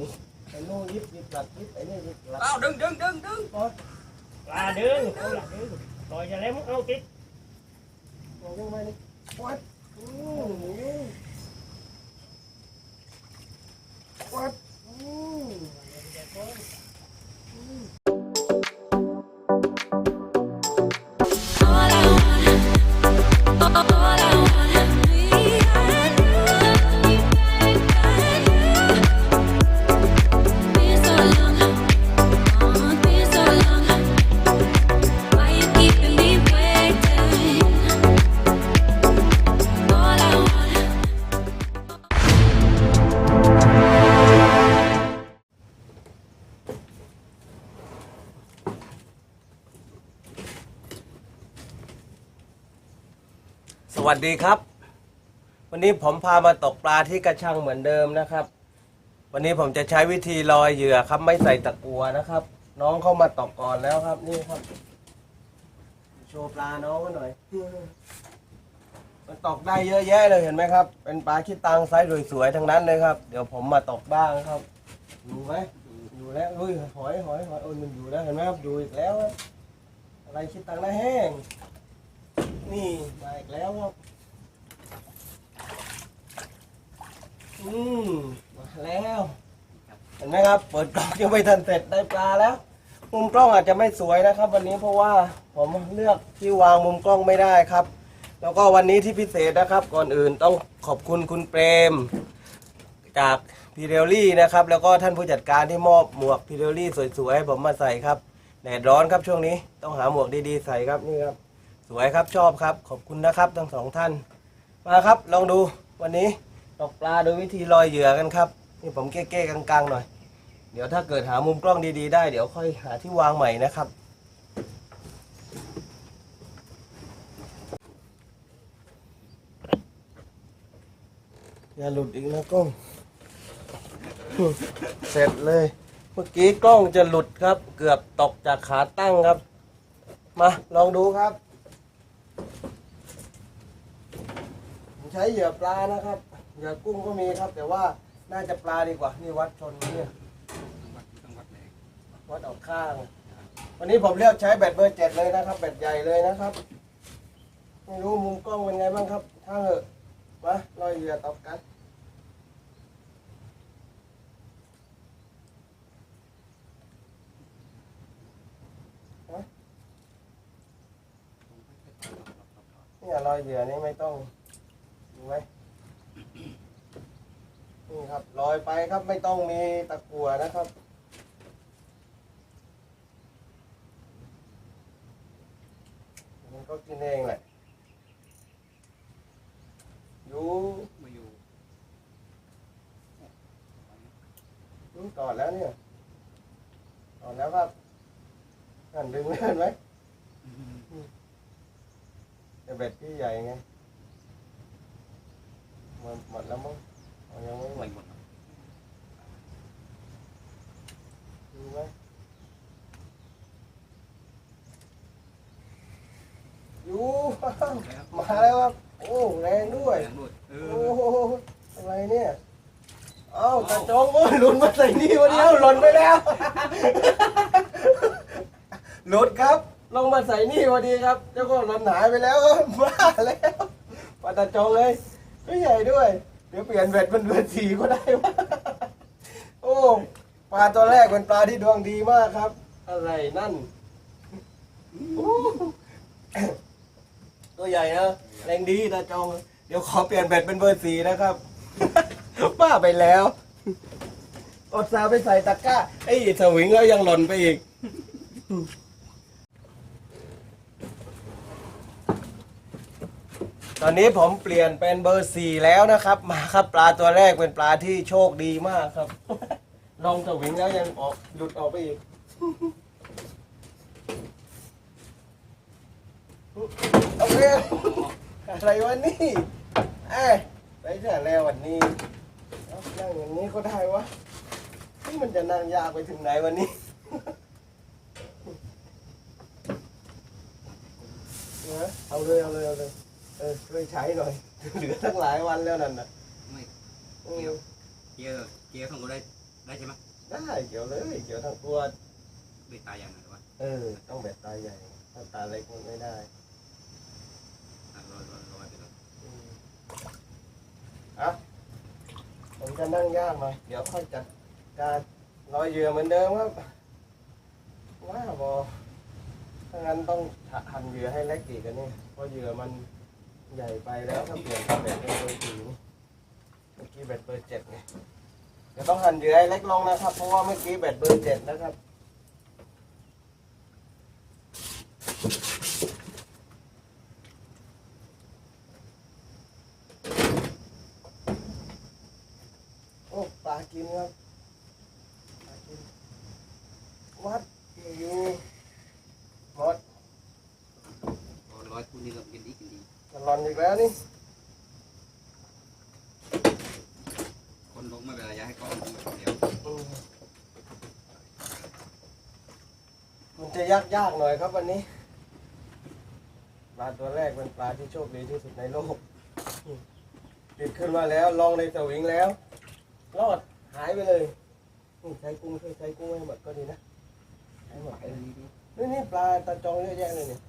นี่ไอ้นู่นยิบยิบหลักยิบไอ้นี่ยิบหลักเอาดึงดึงดึงดึง วัสดีครับ วันนี้ผมพามาตกปลาที่กระชังเหมือนเดิมนะครับ วันนี้ผมจะใช้วิธีลอยเหยื่อครับ ไม่ใส่ตะกัวนะครับ น้องเข้ามาตกก่อนแล้วครับ นี่ครับ โชว์ปลาน้องกันหน่อย มันตกได้เยอะแยะเลยเห็นไหมครับ เป็นปลาขี้ตังไซส์สวยๆทั้งนั้นเลยครับ เดี๋ยวผมมาตกบ้างครับอยู่ไหมอยู่แล้วอุ้ยหอยหอยหอยโอ้ยมันอยู่แล้วเห็นไหมครับอยู่อีกแล้ว อะไรขี้ตังหน้าแห้ง นี่มาอีกแล้วครับ อืมมาแล้ว เห็นไหมครับ เปิดกล้องยังไม่ทันเสร็จได้ปลาแล้ว มุมกล้องอาจจะไม่สวยนะครับ วันนี้เพราะว่าผมเลือกที่วางมุมกล้องไม่ได้ครับ แล้วก็วันนี้ที่พิเศษนะครับ ก่อนอื่นต้องขอบคุณคุณเปรม จากพีเรลลี่นะครับ แล้วก็ท่านผู้จัดการที่มอบหมวกพีเรลลี่สวยๆให้ผมมาใส่ครับแดดร้อนครับช่วงนี้ต้องหาหมวกดีๆใส่ครับนี่ครับ สวยครับชอบครับ ขอบคุณนะครับทั้งสองท่าน มาครับลองดูวันนี้ตกปลาโดยวิธีลอยเหยื่อกันครับ นี่ผมเก้ๆกลางๆหน่อย เดี๋ยวถ้าเกิดหามุมกล้องดีๆ ได้เดี๋ยวค่อยหาที่วางใหม่นะครับ อย่าหลุดอีกนะกล้อง เสร็จเลย เมื่อกี้กล้องจะหลุดครับ เกือบตกจากขาตั้งครับ มาลองดูครับ ผม ใช้เหยื่อปลานะครับ เหยื่อกุ้งก็มีครับ แต่ว่าน่าจะปลาดีกว่า นี่วัดชนเนี่ยวัดต้องวัดแรงวัดออกข้าง วันนี้ผมเลือกใช้แบตเบอร์เจ็ดเลยนะครับ แบตใหญ่เลยนะครับ ไม่รู้มุมกล้องเป็นไงบ้างครับ ถ้าเหอะมาลอยเหยื่อตบกันเนี่ยรอยเหยื่อนี่ไม่ต้อง ดูไหมนี่ครับลอยไปครับไม่ต้องมีตะกั่วนะครับ มันก็กินเองแหละอยู่ มาอยู่ อืมกอดแล้วเนี่ยกอดแล้วครับหันดึงเห็นไหมแต่เบ็ดพี่ใหญ่ไงหมดหมดแล้วมั้งเอายังไม่หม ไม่ ด หมด ดูไหมอยู่ มาแล้วครับ โอ้แรงด้วย แรงด้วยเอ โอ้อโหอะไรเนี่ย เอ้าตาจงโอ้ยหลุดมาใส่นี่วันนี้หล่นไปแล้ว หลุดครับ ลงมาใส่นี่พอดีครับ เจ้าก็หล่นหายไปแล้วครับบ้าแล้วปลาตาจงเลยไม่ใหญ่ด้วย เดี๋ยวเปลี่ยนเบ็ดเป็นเบ็ดสีก็ได้วะโอ้ปลาตัวแรกเป็นปลาที่ดวงดีมากครับ อะไรนั่นโอ้ตัวใหญ่นะแรงดีตาจง เดี๋ยวขอเปลี่ยนเบ็ดเป็นเบอร์สีนะครับ บ้าไปแล้วอดสาวไปใส่ตะกร้า ไอ้สวิงแล้วยังหล่นไปอีก ตอนนี้ผมเปลี่ยนเป็นเบอร์สี่แล้วนะครับ มาครับปลาตัวแรกเป็นปลาที่โชคดีมากครับ ลองสวิงแล้วยังออกหลุดออกไปอีกโอเคอะไรวะนี่ เอ้ยไปเถอะแล้ววันนี้เอานั่งอย่างนี้ก็ได้วะนี่มันจะนั่งยากไปถึงไหนวันนี้ นะเอาเลยเอาเลยเอาเลยเออช่วยใช้หน่อย เหลือตั้งหลายวันแล้วนั่นน่ะไม่อืมเกียร์เกียร์ของกูได้ได้ใช่ไหมได้เกี่ยวเลยเกี่ยวทั้งตัวเบ็ดตายอย่างนั้นหรือว่าเออ ต้องแบบตาใหญ่ถ้าตาเล็กมันไม่ได้ อะลอยลอยลอยไปเลย อืมอะผม จะนั่งย่างหน่อย เดี๋ยวค่อยจัดการรอยเหยื่อเหมือนเดิมครับว้าบอถ้างั้นต้องหั่นเหยื่อให้เล็กอีกอันนี่เพราะเหยื่อมันใหญ่ไปแล้วถ้าเปลี่ยนเป็นแบบเป็นเบอร์สี่นี่เมื่อกี้แบตเบอร์เจ็ดไงเดี๋ยวต้องหั่นเหยื่อให้เล็กลงนะครับ เพราะว่าเมื่อกี้แบตเบอร์เจ็ดนะครับ โอ้ปลากินครับปลากิน วัดอยู่หมด พอร้อยคู่ นี้ก็กินดีกินดีตลอนอีกแล้วนี่ คนลงไม่เป็นไรอย่าให้เขาเอาลงเดียวอืมมันจะยากยากๆหน่อยครับวันนี้ ปลาตัวแรกเป็นปลาที่โชคดีที่สุดในโลกอืมติดขึ้นมาแล้ว ลองในสวิงแล้ว รอดหายไปเลยนี่ใช้กุ้งช่วยใช้กุ้งให้หมดก็ดีนะให้หมดเลยนี่นี่ปลาตาจองเยอะแยะเลยเนี่ย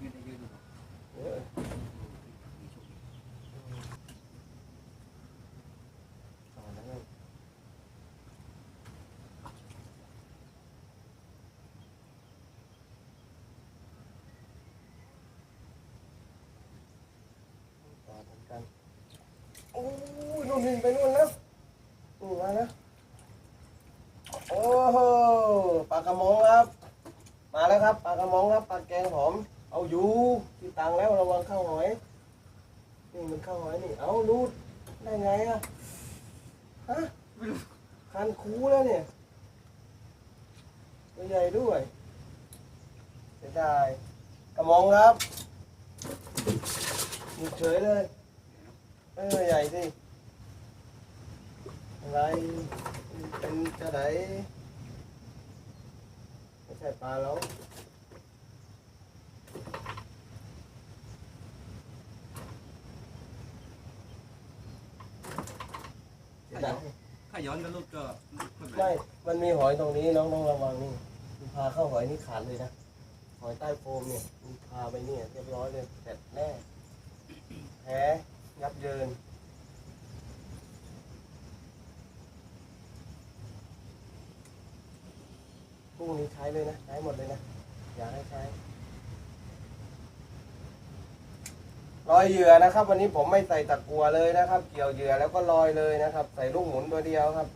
ยืดได้ยืดดู เออต่อแล้วกันต่อเหมือนกันโอ้ยนู่นนี่ไปนู่นแล้วนู่นมาแล้วโอ้โหปลากระมงครับ มาแล้วครับปลากระมงครับปลาแกงหอม เอาอยู่ที่ตังแล้วระวังเข้าหอยนี่มันเข้าหอยนี่เอารูดได้ไงอะฮะคันคูแล้วเนี่ยตัวใหญ่ด้วยเสียดายกระมองครับหยุดเฉยเลย เออใหญ่สิอะไรเป็นจะไหนไม่ใช่ปลาแล้วเสียดายถ้าย้อนก็ลูกก็ไม่เป็นไรไม่มันมีหอยตรงนี้น้องต้องระวังนี่มันพาเข้าหอยนี่ขาดเลยนะ หอยใต้โฟมเนี่ยมันพาไปเนี่ยเรียบร้อยเลยเสร็จแน่แผล ยับเยิน พรุ่งนี้ใช้เลยนะ ใช้หมดเลยนะ อย่าให้ใช้ลอยเหยื่อนะครับ วันนี้ผมไม่ใส่ตะกัวเลยนะครับ เกี่ยวเหยื่อแล้วก็ลอยเลยนะครับ ใส่ลูกหมุนตัวเดียวครับ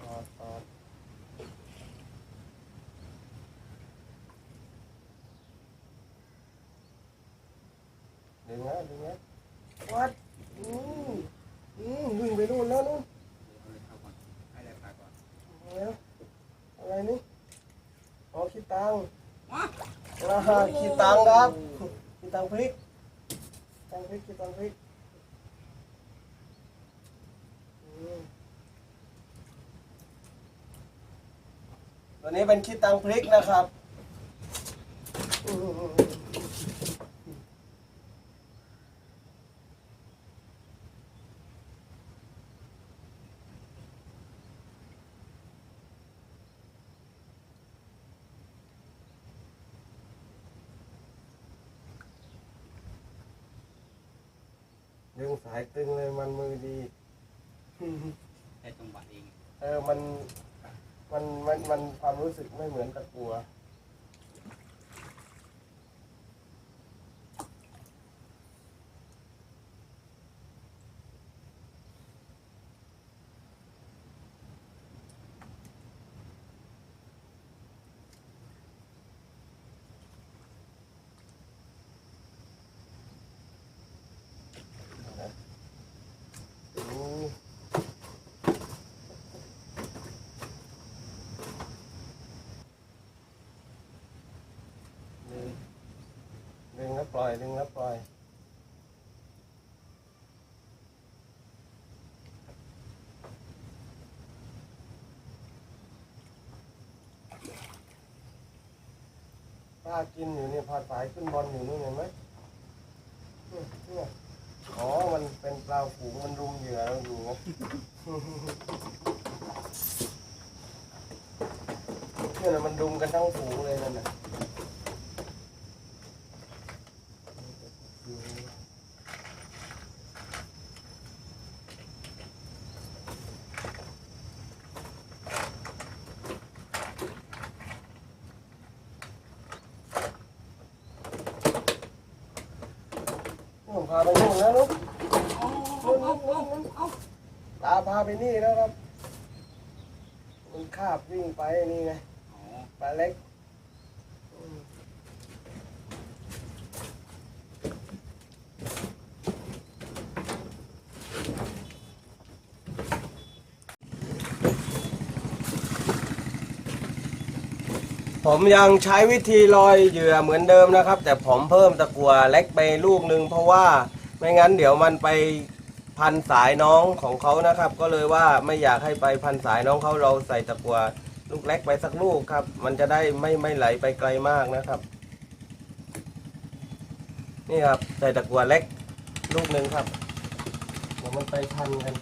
ต่อต่อดึงนะดึงนะวัดอืมอืมวิ่งไปนู่นแล้วนู่น เอาเลยเอาก่อนให้ได้ปลาก่อน แล้วอะไรนี่อ๋อขี้ตัง ว้า อ่า ขี้ตังครับขี้ตังพริกตังพริกขี้ตังพริกตัวนี้เป็นขี้ตังพริกนะครับอืมดึงสายตึงเลยมันมือดี ได้จังหวะเอง เออ มัน มัน มัน มันความรู้สึกไม่เหมือนกับกลัว ดู แล้ว ปล่อยดึงแล้วปล่อย ป้ากินอยู่เนี่ยพาสายขึ้นบอลอยู่นู่นเห็นไหมเนี่ยเนี่ยอ๋อ มันเป็นปลาฝูงมันรุมเหยื่อเราอยู่ไงเนี่ยนะมันรุมกันทั้งฝูงเลยนั่นน่ะ ผมพาไปนู่นแล้วลูกนู่นนู่นนู่นนู่นตาพาไปนี่แล้วครับ มันคาบวิ่งไปนี่ไง อ๋อ ปลาเล็กอืม ผมยังใช้วิธีลอยเหยื่อเหมือนเดิมนะครับ แต่ผมเพิ่มตะกัวเล็กไปลูกหนึ่งเพราะว่าไม่งั้นเดี๋ยวมันไปพันสายน้องของเขานะครับ ก็เลยว่าไม่อยากให้ไปพันสายน้องเขาเราใส่ตะกัวลูกเล็กไปสักลูกครับ มันจะได้ไม่ไม่ไหลไปไกลมากนะครับ นี่ครับใส่ตะกัวเล็กลูกหนึ่งครับเดี๋ยวมันไปพันกัน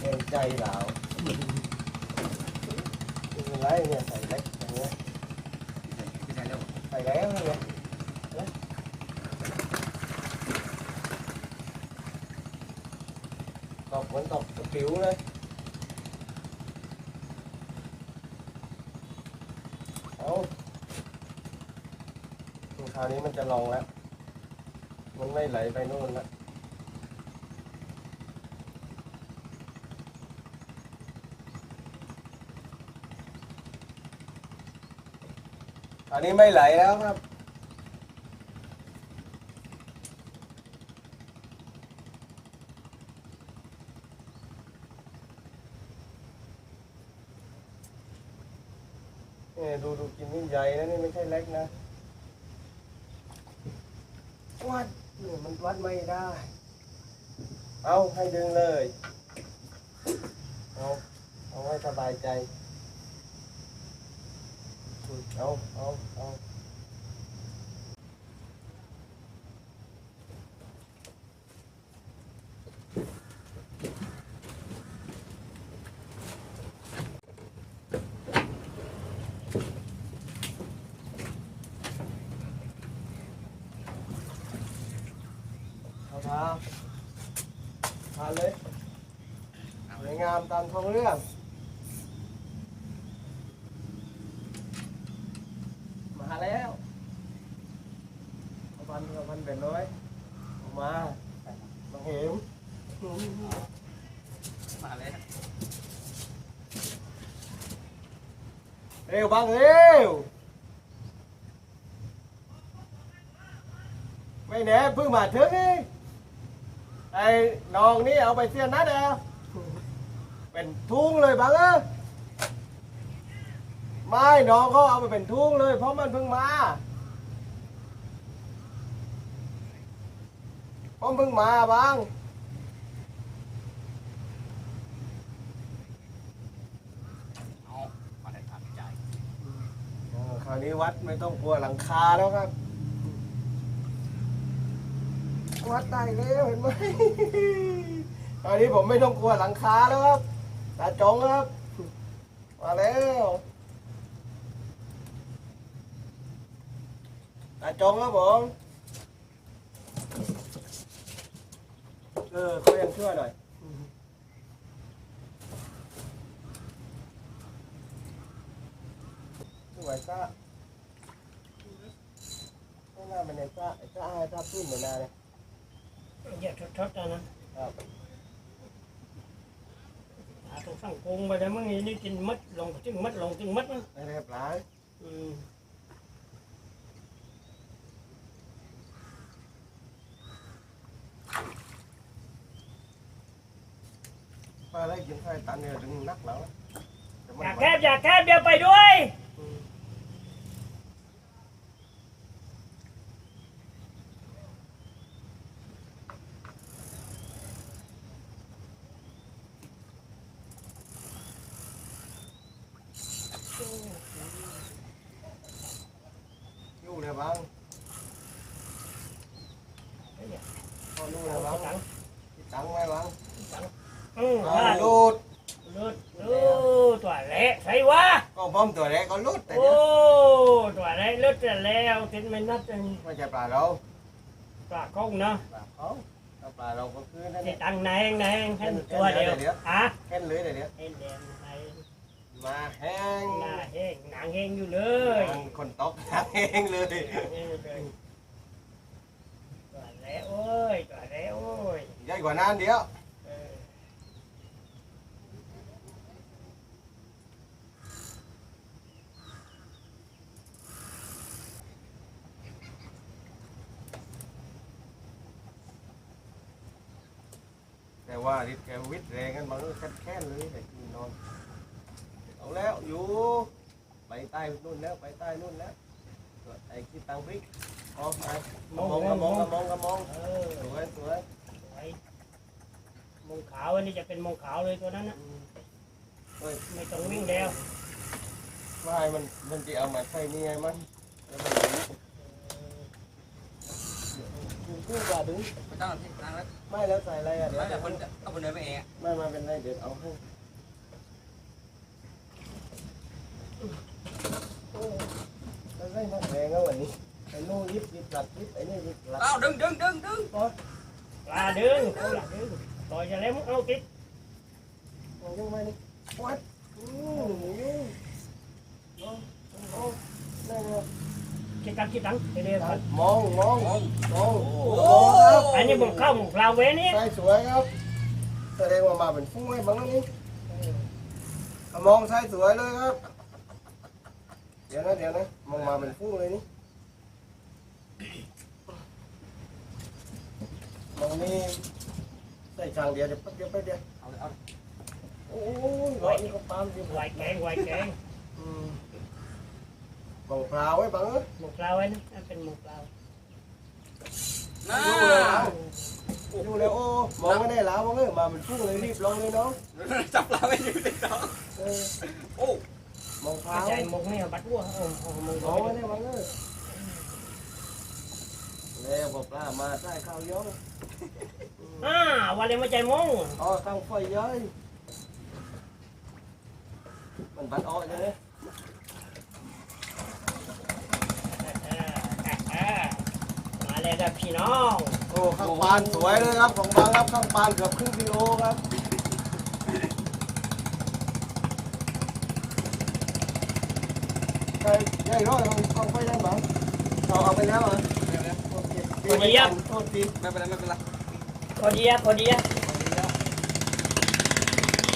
เองใจเหลาไม่เป็นไรเนี่ยใส่เล็กอย่างเงี้ย ไม่ใช่ไม่ใช่ แล้วใส่แล้วนี่ไงเอ๊ะตกเหมือนตกกระปิวเลยเอาคราวนี้มันจะลงแล้ว มันไม่ไหลไปนู่นแล้ว อันนี้ไม่ไหลแล้วครับเนี่ยดูดูกินนี่ใหญ่นะนี่ไม่ใช่เล็กนะ วัดเนี่ยมันวัดไม่ได้ เอาให้ดึงเลย เอา เอาให้สบายใจ อืมเอาเอาเอาเอาทาทาเลยสวยงามตามท้องเรื่อง มาแล้วเอา พันเอาพันเป็นร้อยออกมามาเห็นมาแล้วเร็วบังเร็วไม่แน่เพิ่งมาถึงนี่ไอ้น้องนี่เอาไปเสียนัดแล้วเป็นทุ่งเลยบังเอ้ยไม่น้องเขาเอาไปเป็นทุ่งเลยเพราะมันเพิ่งมา เพราะมันเพิ่งมาบังเอามาได้ทางใจเออคราวนี้วัดไม่ต้องกลัวหลังคาแล้วครับ วัดได้แล้วเห็นไหม คราวนี้ผมไม่ต้องกลัวหลังคาแล้วครับตาจงครับ มาแล้วตาจงครับผมเออเขายังช่วยหน่อยสวยซ่าไม่น่าเป็นไอ้ซ่าไอ้ซ่าไอ้ซ่าพื้นเหมือนนาเลยเหยียบชดๆนะนะครับหาตรงฝั่งกรุงไปแล้วมึงนี่กินมัดลงจึงมัดลงจึงมัดนะไม่ได้ปลายอืม ไปแล้วยิงใครตันเนี่ยถึงนักแล้วแต่มันอยากแคบอยากแคบเดี๋ยวไปด้วย อืม เลยบ้างพ่อนู่นเลยบ้าง ตัง ตังไว้บ้าง อืม เอา ว่า ลูด เลือดเลือดตัวเละใช่วะ ก็พร้อมตัว แรกก็ลูดแต่โอ้ เนี่ยตัวเละเลือดจะแล้วกินไม่นับเลยไม่ใช่ปลาเราปลาก้งเนาะปลาเขาถ้าปลาเราก็คือนั่นแหที่ละ ตังแหนงแหนงให้ตัวเดียว อะแค่นเลยเดี๋ยวนี้เอ็นเดนไอ้มาแห้งหน้าแห้งหนังแห้งอยู่เลยคนตกแห้งเลยตัวเละโอ้ยตัวเละโอ้ย ใหญ่กว่านั้นเดียว แต่ว่าดิแกวิทย์แรงกันมันก็แค่นเลยแต่กินนอนเอาแล้วอยู่ไปใต้นู่นแล้วไปใต้นู่นแล้วไอ้คิดตังพริกออกมามองกระมองกระมองกระมองเออสวยสวยสวยมงขาวอันนี้จะเป็นมงขาวเลยตัวนั้นนะเฮ้ยไม่ต้องวิ่งแล้วไม่มันมันจะเอามาใส่นี่ไงมันแล้วมัน ดึงกู้กว่าดึงไม่ต้องที่ตั้งแล้วไม่แล้วใส่อะไรอะเดี๋ยวแล้วแต่คนก็คนเดินไปเองไม่มาเป็นไรเดี๋ยวเอาให้โอ้แล้วได้นักแรงแล้ววันนี้ไอ้นู่นยิบยิบหลัดยิบไอ้นี่ยิบหลัดเอ้าดึงดึงดึงดึงปลาดึงปลาดึงต่อยจะแล้วมึงเอาติดมองยังไงนี่วัดอืมนี่มองมองนั่นไง คิด ตังคิดตังไปเรียนมองมองโอ้มองโหมองครับอันนี้มึงเข้ามึงลาเวนี่ใส่สวยครับแสดงว่ามาเป็นฟุ้งเลยบางนี่เอามองใส่สวยเลยครับ เดี๋ยวนะเดี๋ยวนะมองมาเป็นฟุ้งเลยนี่มองนี่ใส่ชางเดียวเดี๋ยวแป๊บเดียวแป๊บเดียวเอาเอาโอ้ยไหวนี่ก็ปามสิไหวแกงไหวแกงอืม มองเปล่าไว้บังเอ้ยมึงลาเวนะอันเป็นมึงลาน่าอยู่เลยโอ้มองไม่ได้แล้วบังเอ้ยมาเป็นฟุ้งเลยรีบลงเลยน้องจับปลาไม่อยู่ติดต่อเออโอ้มองเปเข้าล่าใจมึงนี่บัดวัวโอ้โหมึงมองไม่ได้บังเอ้ยแล้วบอกปลามาใส่ข้าวย้องอ่าวันนี้มาใจมงอ๋อข้างไฟย้อยมันบัดอ้อใช่ไหมมาเลย ครับพี่น้องโอ้ข้างปานสวยเลยครับของบางครับข้างปานเกือบครึ่งกิโลครับใช่ใหญ่ร้อยของข้างไฟได้บ้างเอาเอาไปแล้วเหรอโอเคโทษทีไม่เป็นไรไม่เป็นไรพอดีอะพอดีอะ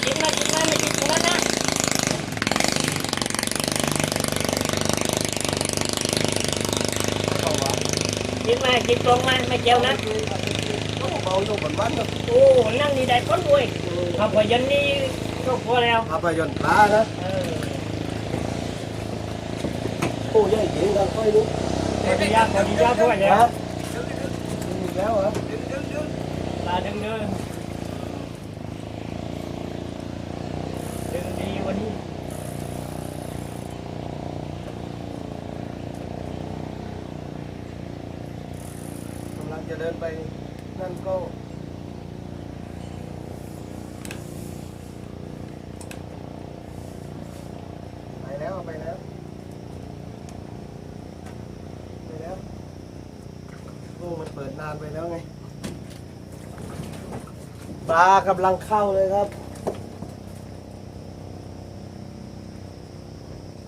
กินนะกินนะไม่กินตรงนั้นนะ กินมากินตรงมาไม่เจียวนะโอ้เบาอยู่บนบ้านครับโอ้นั่งนี่ได้พ้นด้วยข้าวพยันนี่ก็พอแล้ว ภาพยนตร์ปลานะ เออ โอ้ยใหญ่จริงข้างไฟนี่ พอดีอะพอดีอะพอแล้ว ฮะมีแล้วเหรอ ดึงดึงดึง ลาดึงเดินดึงดีวันนี้ กำลังจะเดินไปนั่นก็ไปแล้วไปแล้วไปแล้วโอ้มันเปิดนานไปแล้วไง ปลากำลังเข้าเลยครับ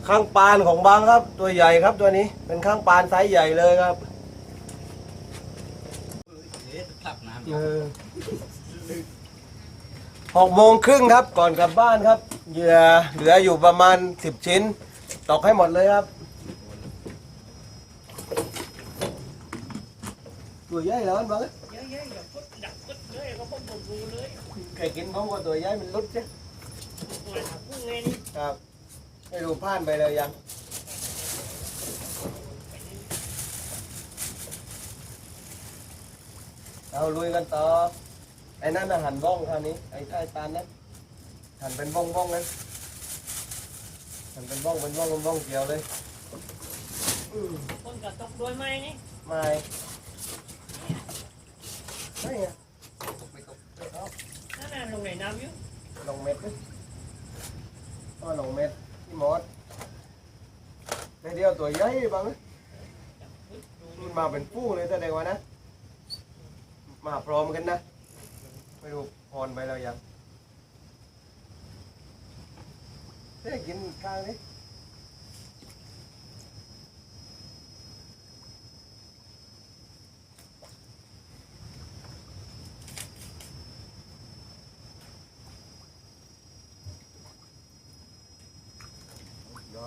ข้างปานของบางครับ ตัวใหญ่ครับตัวนี้ เป็นข้างปานไซส์ใหญ่เลยครับขับน้ำเออหกโมงครึ่งครับ ก่อนกลับบ้านครับ เหยื่อเหลืออยู่ประมาณสิบชิ้น ตอกให้หมดเลยครับ ตัวใหญ่แล้วมันบอกเยอะๆอย่าพุดดักพุดเลยก็พวกผมดูเลยเคยกินพร้อมกับตัวใหญ่มันลุดใช่มาหากุ้งไงนี่ครับไม่รู้พลาดไปเลยยังเอาลุยกันต่อไอ้นั่นน่ะหันบ้องคราวนี้ไอ้ใต้ตาลนั้นหันเป็นบ้องบ้องนั้นหันเป็นบ้องเป็นบ้องเป็นบ้องเกี่ยวเลยคนก็ตกด้วยไหมนี่ไม่ ไม่ไงไม่ตกไม่เอานั่นน่ะลงในน้ำอยู่ลงเม็ดดิก็ลงเม็ดที่มอสในเดียวตัวใหญ่บ้างนะจับปึ๊บดูมันมาเป็นฟู่เลยแสดงว่านะ มาพร้อมกันนะ ไม่รู้พรไปแล้วยังเฮ้กินข้างนี้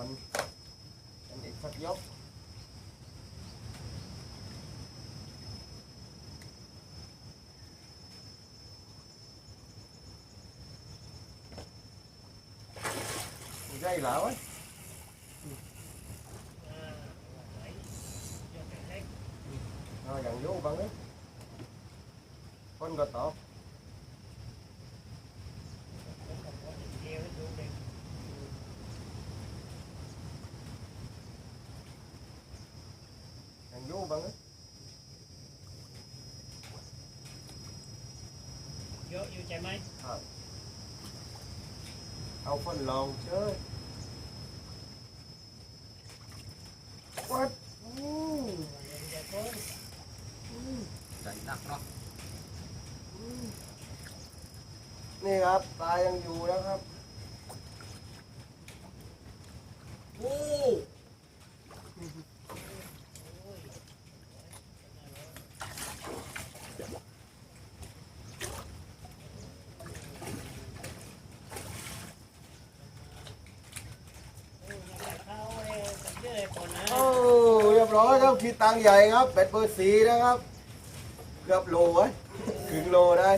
em em định phát dốc. Dây lão ấy rồi, dặn vô bằng ấy con gật tỏ เยอะอยู่ใช่ไหม เอา phân lòn chơi What? Mm. เดี๋ยวเพิ่ม ใจหนักเนาะ นี่ครับปลายังอยู่นะครับ โอ้เข้าเลยกับเยอะคนนะ โอ้เรื่องคิดตังใหญ่ครับเป็ดเบอร์สีนะครับ เกือบโลไว้ครึ่งโลได้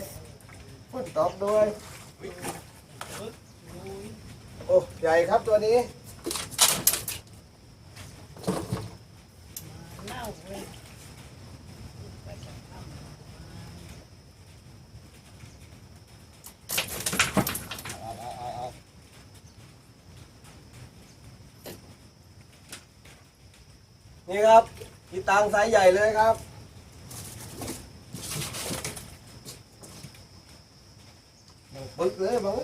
ฝนตกด้วยปึ๊บลุยโอ้ใหญ่ครับตัวนี้ มาเล่าเลยไปกับข้าม เอาเอาเอาเอา นี่ครับ ขีดตังไซส์ใหญ่เลยครับบึกเลยบัง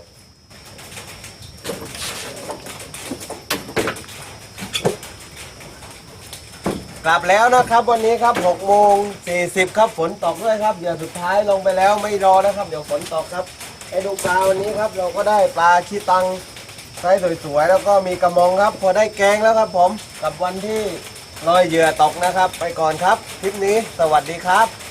กลับแล้วนะครับวันนี้ครับ6โมง40 ครับฝนตกด้วยครับเดี๋ยวสุดท้ายลงไปแล้วไม่รอนะครับ เดี๋ยวฝนตกครับให้ดูปลาวันนี้ครับ เราก็ได้ปลาขี้ตังไซส์สวยๆแล้วก็มีกระมองครับ พอได้แกงแล้วครับผมกับวันที่ ลอยเหยื่อตกนะครับ ไปก่อนครับ คลิปนี้สวัสดีครับ